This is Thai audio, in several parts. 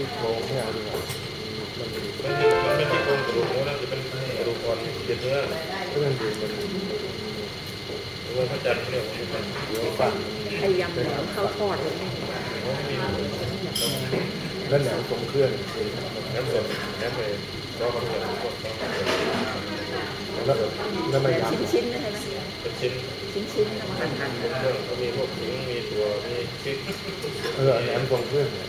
ซี่โครงไม่เอาดีกว่ามันไม่มันไม่ใช่โครงกระดูกหมูนะจะเป็นกระดูกอ่อนเป็นเนื้อก็มันดูมันหรือว่าพระจันทร์เนี่ยผมมันหัวฟันไอ้ยำแหนมข้าวทอดแล้วแหนมทรงเครื่องคือแหนมสดแหนมเลยรอคำเดียวพวกต้องแล้วแล้วไม่ยำชิ้นๆใช่ไหมเป็นชิ้นชิ้นๆนะมันหั่นเครื่องเขามีพวกขิงมีตัวมีพริกเออแหนมทรงเครื่องเนี่ย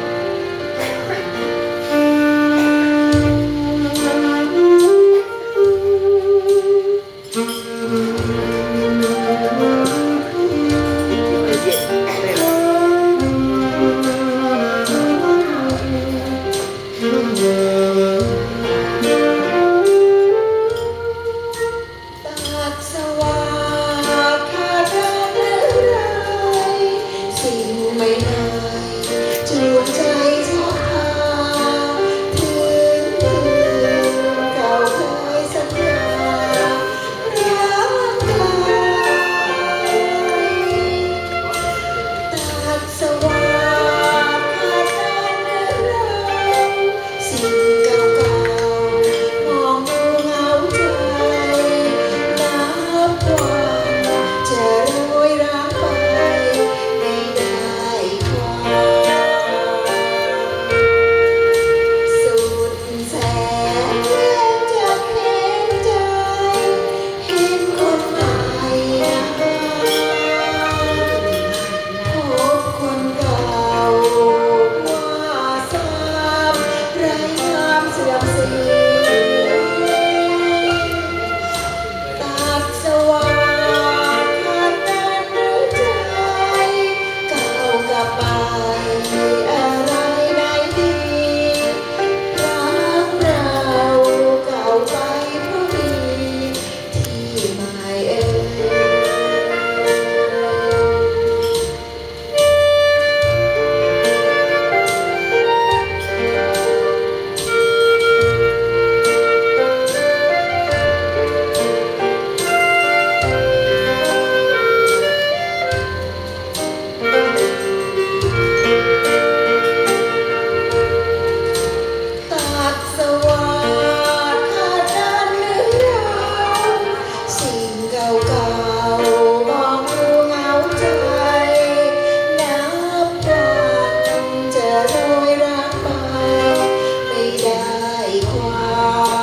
you. Bye.